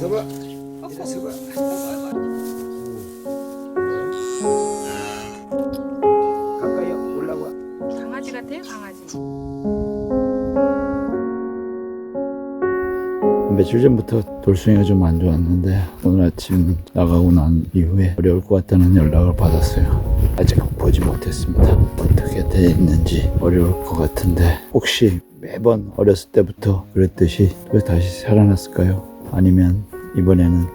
서봐. 이리 서봐. 가까이 올라와. 강아지 같아요, 강아지. 며칠 전부터 돌숭이가 좀 안 좋았는데 오늘 아침 나가고 난 이후에 어려울 것 같다는 연락을 받았어요. 아직 보지 못했습니다. 어떻게 돼 있는지 어려울 것 같은데 혹시 매번 어렸을 때부터 그랬듯이 또 다시 살아났을까요? 아니면 이번에는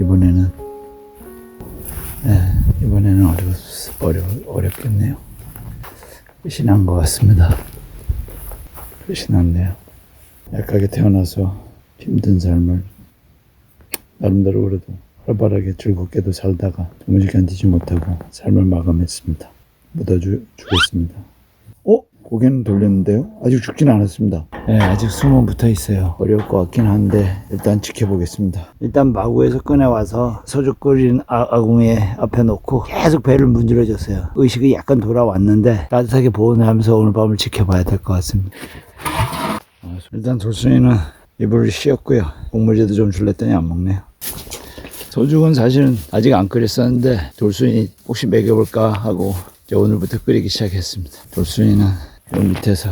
이번에는 네, 이번에는 어렵 어려 어렵겠네요. 끝이 난 것 같습니다. 끝이 났네요. 약하게 태어나서 힘든 삶을 나름대로 그래도 활발하게 즐겁게도 살다가 도무지 견디지 못하고 삶을 마감했습니다. 묻어주, 주겠습니다. 어? 고개는 돌렸는데요? 아직 죽진 않았습니다. 네, 아직 숨은 붙어 있어요. 어려울 것 같긴 한데 일단 지켜보겠습니다. 일단 마구에서 꺼내와서 소주 끓인 아, 아궁이 앞에 놓고 계속 배를 문질러줬어요. 의식이 약간 돌아왔는데 따뜻하게 보온하면서 오늘 밤을 지켜봐야 될 것 같습니다. 아, 일단 돌순이는 이불을 씌웠고요. 곡물제도 좀 줄랬더니 안 먹네요. 소죽은 사실은 아직 안 끓였었는데 돌순이 혹시 먹여볼까 하고 이제 오늘부터 끓이기 시작했습니다. 돌순이는 요 밑에서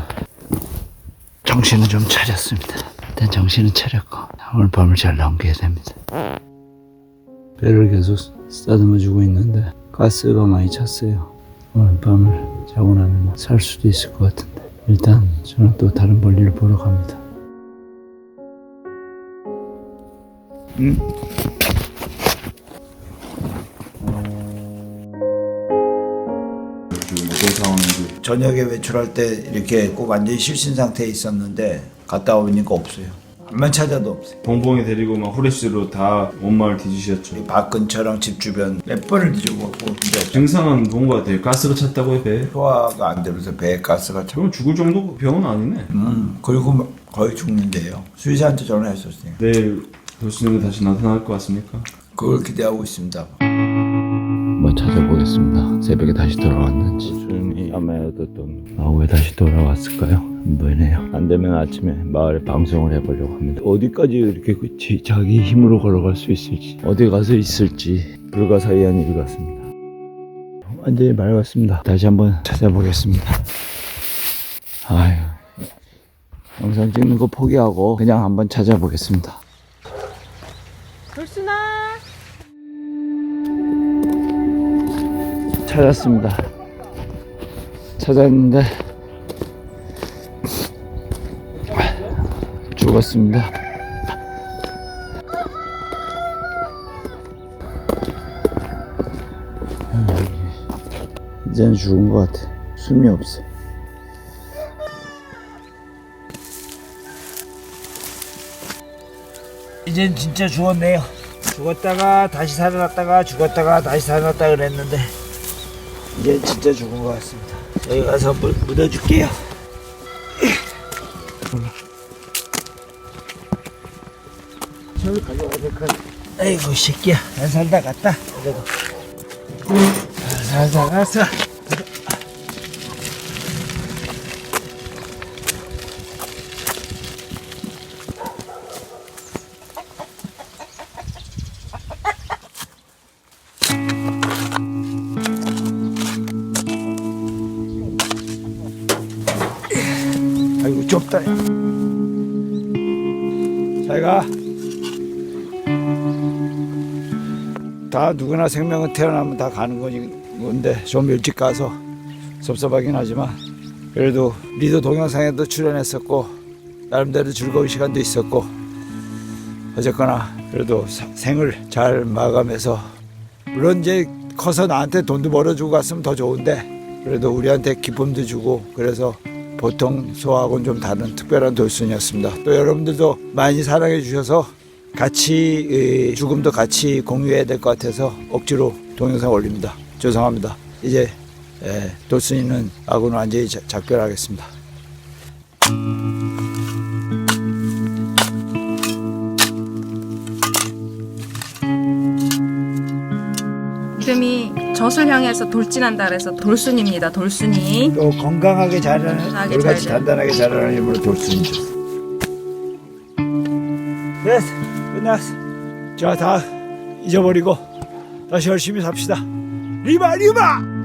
정신은 좀 차렸습니다. 일단 정신은 차렸고 오늘 밤을 잘 넘겨야 됩니다. 배를 계속 쓰다듬어 주고 있는데 가스가 많이 찼어요. 오늘 밤을 자고 나면 살 수도 있을 것 같은데 일단 저는 또 다른 볼일을 보러 갑니다. 음. 저녁에 외출할 때 이렇게 꼭 완전히 실신 상태에 있었는데 갔다 오니까 없어요. 안만 찾아도 없어요. 봉봉이 데리고 막 후레쉬로 다 온 마을 뒤지셨죠. 이밭 근처랑 집 주변 몇 번을 근데 없어요. 증상은 본것 같아요. 가스가 찼다고 해 배. 소화가 안 되면서 배에 가스가 차. 그럼 죽을 정도 병은 아니네. 음 그리고 막 거의 죽는데요. 수의사한테 전화했었어요. 내일 교수님이 다시 나타날 것 같습니까? 그걸 기대하고 있습니다. 한번 찾아보겠습니다. 새벽에 다시 돌아왔는지. 아마도 또 마후에 다시 돌아왔을까요? 안 보이네요. 안 되면 아침에 마을에 방송을 해보려고 합니다. 어디까지 이렇게 그 지- 자기 힘으로 걸어갈 수 있을지, 어디 가서 있을지 불가사의한 일 같습니다. 완전히 맑았습니다. 다시 한번 찾아보겠습니다. 아유, 영상 찍는 거 포기하고 그냥 한번 찾아보겠습니다. 돌순아. 찾았습니다. 찾았는데 죽었습니다. 이제는 죽은 것 같아. 숨이 없어. 이젠 진짜 죽었네요. 죽었다가 다시 살아났다가 죽었다가 다시 살아났다 그랬는데 이제 진짜 죽은 것 같습니다. 여기 가서 물, 묻어줄게요. 저기. 아이고 새끼야 안 살다 갔다 그래도 잘 살다 갔어. 좁다. 야. 잘 가. 다 누구나 생명은 태어나면 다 가는 건데 좀 일찍 가서 섭섭하긴 하지만 그래도 리더 동영상에도 출연했었고 나름대로 즐거운 시간도 있었고 어쨌거나 그래도 사- 생을 잘 마감해서 물론 이제 커서 나한테 돈도 벌어주고 갔으면 더 좋은데 그래도 우리한테 기쁨도 주고 그래서 보통 소하고는 좀 다른 특별한 돌순이었습니다. 또 여러분들도 많이 사랑해 주셔서 같이 이, 죽음도 같이 공유해야 될 것 같아서 억지로 동영상 올립니다. 죄송합니다. 이제 예, 돌순이는 아고는 완전히 자- 작별하겠습니다. 젖을 향해서 돌진한다 그래서 돌순입니다. 돌순이. 또 건강하게 자라는 건강하게 잘 단단하게 자라는 이름으로 돌순이죠. 됐어. 끝났어. 자, 다 잊어버리고 다시 열심히 삽시다. 리바, 리바!